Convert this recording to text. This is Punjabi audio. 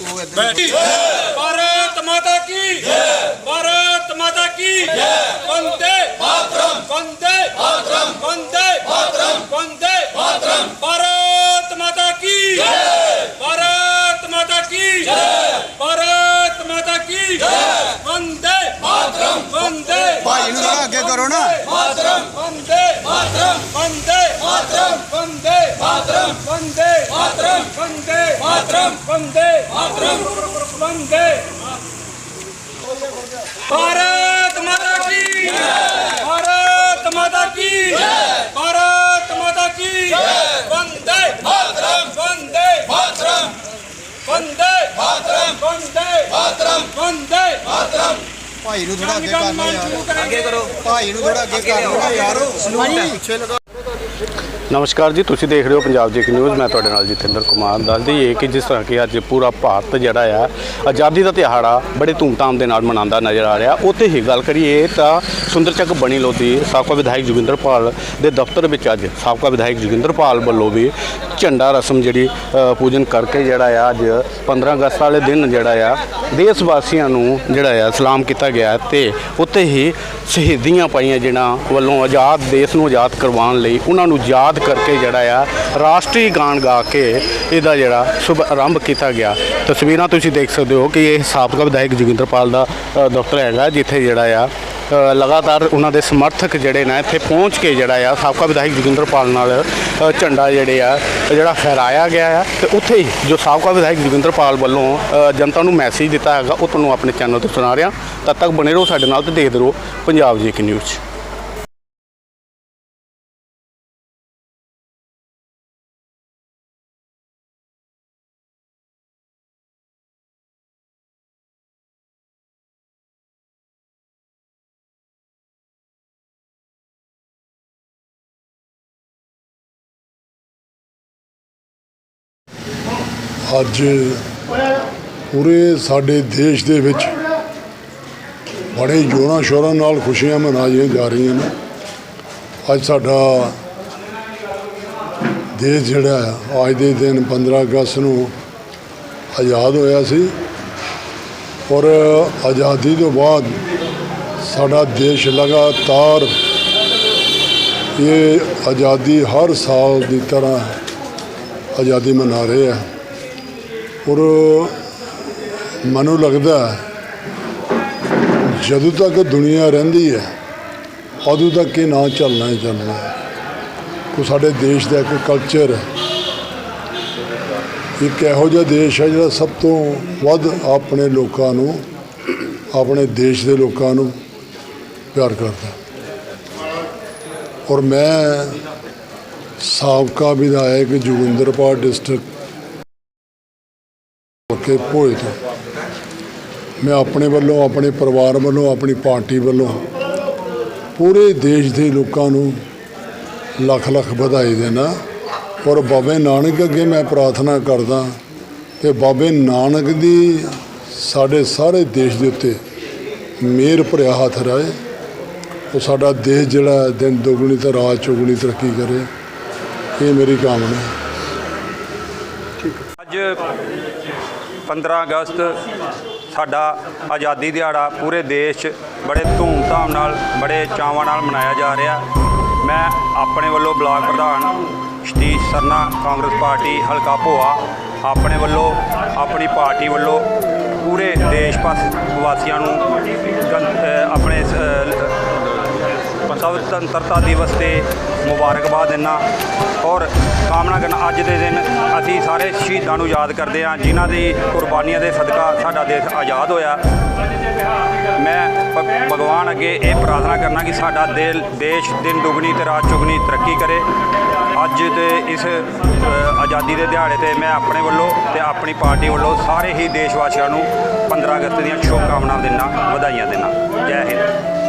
ਉਹ ਇੱਧਰ ਭਾਰਤ ਮਾਤਾ ਕੀ? ਜੈ ਭਾਰਤ ਮਾਤਾ ਕੀ? ਜੈ ਵੰਦੇ ਮਾਤਰਮ। ਵੰਦੇ ਮਾਤਰਮ। ਵੰਦੇ ਮਾਤਰਮ। ਵੰਦੇ ਮਾਤਰਮ। ਭਾਰਤ ਮਾਤਾ ਕੀ? ਜੈ ਭਾਰਤ ਮਾਤਾ ਕੀ? ਜੈ ਭਾਰਤ ਮਾਤਾ ਕੀ? ਜੈ ਵੰਦੇ ਮਾਤਰਮ। ਵੰਦੇ ਭਾਈ ਨੂੰ ਅੱਗੇ ਕਰੋ ਨਾ। ਮਾਤਰਮ। ਵੰਦੇ वंदे मातरम वंदे मातरम वंदे मातरम वंदे मातरम वंदे मातरम वंदे भारत माता की भारत माता की भारत माता की वंदे मातरम वंदे मातरम वंदे मातरम वंदे मातरम वंदे मातरम ਭਾਈ ਨੂੰ ਥੋੜਾ ਅੱਗੇ ਕਰ ਲਓ ਯਾਰ ਅੱਗੇ ਕਰੋ ਭਾਈ ਨੂੰ ਥੋੜਾ ਅੱਗੇ ਕਰ ਲਓ ਨਾ ਯਾਰ ਸਲੂਟ ਪਿੱਛੇ ਲਗਾ ਨਮਸਕਾਰ ਜੀ, ਤੁਸੀਂ ਦੇਖ ਰਹੇ ਹੋ ਪੰਜਾਬ ਜੀ ਨਿਊਜ਼। ਮੈਂ ਤੁਹਾਡੇ ਨਾਲ ਜਤਿੰਦਰ ਕੁਮਾਰ ਦੱਸ ਇਹ ਕਿ ਜਿਸ ਤਰ੍ਹਾਂ ਕਿ ਅੱਜ ਪੂਰਾ ਭਾਰਤ ਜਿਹੜਾ ਆ, ਆਜ਼ਾਦੀ ਦਾ ਦਿਹਾੜਾ ਬੜੇ ਧੂਮਧਾਮ ਦੇ ਨਾਲ ਮਨਾਉਂਦਾ ਨਜ਼ਰ ਆ ਰਿਹਾ। ਉੱਥੇ ਹੀ ਗੱਲ ਕਰੀਏ ਤਾਂ ਸੁੰਦਰਚੱਕ ਬਣੀ ਲੋਧੀ ਸਾਬਕਾ ਵਿਧਾਇਕ ਜੋਗਿੰਦਰਪਾਲ ਦੇ ਦਫ਼ਤਰ ਵਿੱਚ ਅੱਜ ਸਾਬਕਾ ਵਿਧਾਇਕ ਜੋਗਿੰਦਰਪਾਲ ਵੱਲੋਂ ਵੀ ਝੰਡਾ ਰਸਮ ਜਿਹੜੀ ਪੂਜਨ ਕਰਕੇ ਜਿਹੜਾ ਆ, ਅੱਜ 15 ਅਗਸਤ ਵਾਲੇ ਦਿਨ ਜਿਹੜਾ ਆ, ਦੇਸ਼ ਵਾਸੀਆਂ ਨੂੰ ਜਿਹੜਾ ਆ, ਸਲਾਮ ਕੀਤਾ ਗਿਆ ਤੇ ਉੱਥੇ ਹੀ ਸ਼ਹੀਦੀਆਂ ਪਾਈਆਂ ਜਿਨ੍ਹਾਂ ਵੱਲੋਂ ਆਜ਼ਾਦ ਦੇਸ਼ ਨੂੰ ਆਜ਼ਾਦ ਕਰਵਾਉਣ ਲਈ ਉਹਨਾਂ ਨੂੰ ਯਾਦ ਕਰਕੇ ਜਿਹੜਾ ਆ ਰਾਸ਼ਟਰੀ ਗਾਣ ਗਾ ਕੇ ਇਹਦਾ ਜਿਹੜਾ ਸ਼ੁਭ ਆਰੰਭ ਕੀਤਾ ਗਿਆ। ਤਸਵੀਰਾਂ ਤੁਸੀਂ ਦੇਖ ਸਕਦੇ ਹੋ ਕਿ ਇਹ ਸਾਬਕਾ ਵਿਧਾਇਕ ਜੋਗਿੰਦਰਪਾਲ ਦਾ ਦਫ਼ਤਰ ਹੈਗਾ ਜਿੱਥੇ ਜਿਹੜਾ ਆ ਲਗਾਤਾਰ ਉਹਨਾਂ ਦੇ ਸਮਰਥਕ ਜਿਹੜੇ ਨੇ ਇੱਥੇ ਪਹੁੰਚ ਕੇ ਜਿਹੜਾ ਆ ਸਾਬਕਾ ਵਿਧਾਇਕ ਜੋਗਿੰਦਰਪਾਲ ਨਾਲ ਝੰਡਾ ਜਿਹੜੇ ਆ, ਜਿਹੜਾ ਫਹਿਰਾਇਆ ਗਿਆ ਆ ਤੇ ਉੱਥੇ ਹੀ ਜੋ ਸਾਬਕਾ ਵਿਧਾਇਕ ਜੋਗਿੰਦਰਪਾਲ ਵੱਲੋਂ ਜਨਤਾ ਨੂੰ ਮੈਸੇਜ ਦਿੱਤਾ ਹੈਗਾ, ਉਹ ਤੁਹਾਨੂੰ ਆਪਣੇ ਚੈਨਲ ਤੇ ਸੁਣਾ ਰਿਹਾ। ਤਦ ਤੱਕ ਬਣੇ ਰਹੋ ਸਾਡੇ ਨਾਲ ਤੇ ਦੇਖਦੇ ਰਹੋ ਪੰਜਾਬ ਜੀ ਕੀ ਨਿਊਜ਼ ਅੱਜ ਪੂਰੇ ਸਾਡੇ ਦੇਸ਼ ਦੇ ਵਿੱਚ ਬੜੇ ਜੋਰਾਂ ਸ਼ੋਰਾਂ ਨਾਲ ਖੁਸ਼ੀਆਂ ਮਨਾਈਆਂ ਜਾ ਰਹੀਆਂ ਨੇ। ਅੱਜ ਸਾਡਾ ਦੇਸ਼ ਜਿਹੜਾ ਅੱਜ ਦੇ ਦਿਨ 15 ਅਗਸਤ ਨੂੰ ਆਜ਼ਾਦ ਹੋਇਆ ਸੀ ਔਰ ਆਜ਼ਾਦੀ ਤੋਂ ਬਾਅਦ ਸਾਡਾ ਦੇਸ਼ ਲਗਾਤਾਰ ਇਹ ਆਜ਼ਾਦੀ ਹਰ ਸਾਲ ਦੀ ਤਰ੍ਹਾਂ ਆਜ਼ਾਦੀ ਮਨਾ ਰਹੇ। ਆ ਔਰ ਮੈਨੂੰ ਲੱਗਦਾ ਜਦੋਂ ਤੱਕ ਦੁਨੀਆ ਰਹਿੰਦੀ ਹੈ, ਉਦੋਂ ਤੱਕ ਇਹ ਨਾ ਚੱਲਣਾ ਹੀ ਚੱਲਣਾ ਹੈ। ਕੋ ਸਾਡੇ ਦੇਸ਼ ਦਾ ਇੱਕ ਕਲਚਰ ਹੈ। ਇੱਕ ਇਹੋ ਜਿਹਾ ਦੇਸ਼ ਹੈ ਜਿਹੜਾ ਸਭ ਤੋਂ ਵੱਧ ਆਪਣੇ ਲੋਕਾਂ ਨੂੰ, ਆਪਣੇ ਦੇਸ਼ ਦੇ ਲੋਕਾਂ ਨੂੰ ਪਿਆਰ ਕਰਦਾ ਔਰ ਮੈਂ ਸਾਬਕਾ ਵਿਧਾਇਕ ਜੋਗਿੰਦਰਪਾਲ ਡਿਸਟ੍ਰਿਕਟ ਕੇ ਭੋਏ ਤੋਂ। ਮੈਂ ਆਪਣੇ ਵੱਲੋਂ, ਆਪਣੇ ਪਰਿਵਾਰ ਵੱਲੋਂ, ਆਪਣੀ ਪਾਰਟੀ ਵੱਲੋਂ ਪੂਰੇ ਦੇਸ਼ ਦੇ ਲੋਕਾਂ ਨੂੰ ਲੱਖ ਲੱਖ ਵਧਾਈ ਦੇਣਾ। ਔਰ ਬਾਬੇ ਨਾਨਕ ਅੱਗੇ ਮੈਂ ਪ੍ਰਾਰਥਨਾ ਕਰਦਾ ਕਿ ਬਾਬੇ ਨਾਨਕ ਦੀ ਸਾਡੇ ਸਾਰੇ ਦੇਸ਼ ਦੇ ਉੱਤੇ ਮੇਰ ਭਰਿਆ ਹੱਥ ਰਹੇ। ਉਹ ਸਾਡਾ ਦੇਸ਼ ਜਿਹੜਾ ਦਿਨ ਦੁਗਣੀ ਤੇ ਰਾਤ ਚੁਗਣੀ ਤਰੱਕੀ ਕਰੇ। ਇਹ ਮੇਰੀ ਕਾਮਨਾ ਹੈ। ਅੱਜ 15 ਅਗਸਤ ਸਾਡਾ ਆਜ਼ਾਦੀ ਦਿਹਾੜਾ ਪੂਰੇ ਦੇਸ਼ 'ਚ ਬੜੇ ਧੂਮਧਾਮ ਨਾਲ, ਬੜੇ ਚਾਵਾਂ ਨਾਲ ਮਨਾਇਆ ਜਾ ਰਿਹਾ। ਮੈਂ ਆਪਣੇ ਵੱਲੋਂ ਬਲਾਕ ਪ੍ਰਧਾਨ ਸਤੀਸ਼ ਸਰਨਾ, ਕਾਂਗਰਸ ਪਾਰਟੀ ਹਲਕਾ ਭੋਆ, ਆਪਣੇ ਵੱਲੋਂ, ਆਪਣੀ ਪਾਰਟੀ ਵੱਲੋਂ ਪੂਰੇ ਦੇਸ਼ ਪਾਸ ਵਾਸੀਆਂ ਨੂੰ ਗਣ- ਆਪਣੇ ਸੁਤੰਤਰਤਾ ਦਿਵਸ ਤੇ ਮੁਬਾਰਕਬਾਦ ਦਿੰਦਾ ਔਰ ਕਾਮਨਾ ਕਰਨਾ ਅੱਜ ਦੇ ਦਿਨ ਅਸੀਂ ਸਾਰੇ ਸ਼ਹੀਦਾਂ ਨੂੰ ਯਾਦ ਕਰਦੇ ਹਾਂ, ਜਿਨ੍ਹਾਂ ਦੀ ਕੁਰਬਾਨੀਆਂ ਦੇ ਸਦਕਾ ਸਾਡਾ ਦੇਸ਼ ਆਜ਼ਾਦ ਹੋਇਆ। ਮੈਂ ਭਗਵਾਨ ਅੱਗੇ ਇਹ ਪ੍ਰਾਰਥਨਾ ਕਰਨਾ ਕਿ ਸਾਡਾ ਦਿਲ, ਦੇਸ਼, ਦਿਨ ਦੁਗਣੀ ਤੇ ਰਾਤ ਚੁਗਣੀ ਤਰੱਕੀ ਕਰੇ। ਅੱਜ ਦੇ ਇਸ ਆਜ਼ਾਦੀ ਦੇ ਦਿਹਾੜੇ ਤੇ ਮੈਂ ਆਪਣੇ ਵੱਲੋਂ ਤੇ ਆਪਣੀ ਪਾਰਟੀ ਵੱਲੋਂ ਸਾਰੇ ਹੀ ਦੇਸ਼ ਵਾਸੀਆਂ ਨੂੰ 15 ਅਗਸਤ ਦੀਆਂ ਸ਼ੁਭ ਕਾਮਨਾਵਾਂ ਦਿੰਦਾ ਵਧਾਈਆਂ ਦਿੰਦਾ ਜੈ ਹਿੰਦ।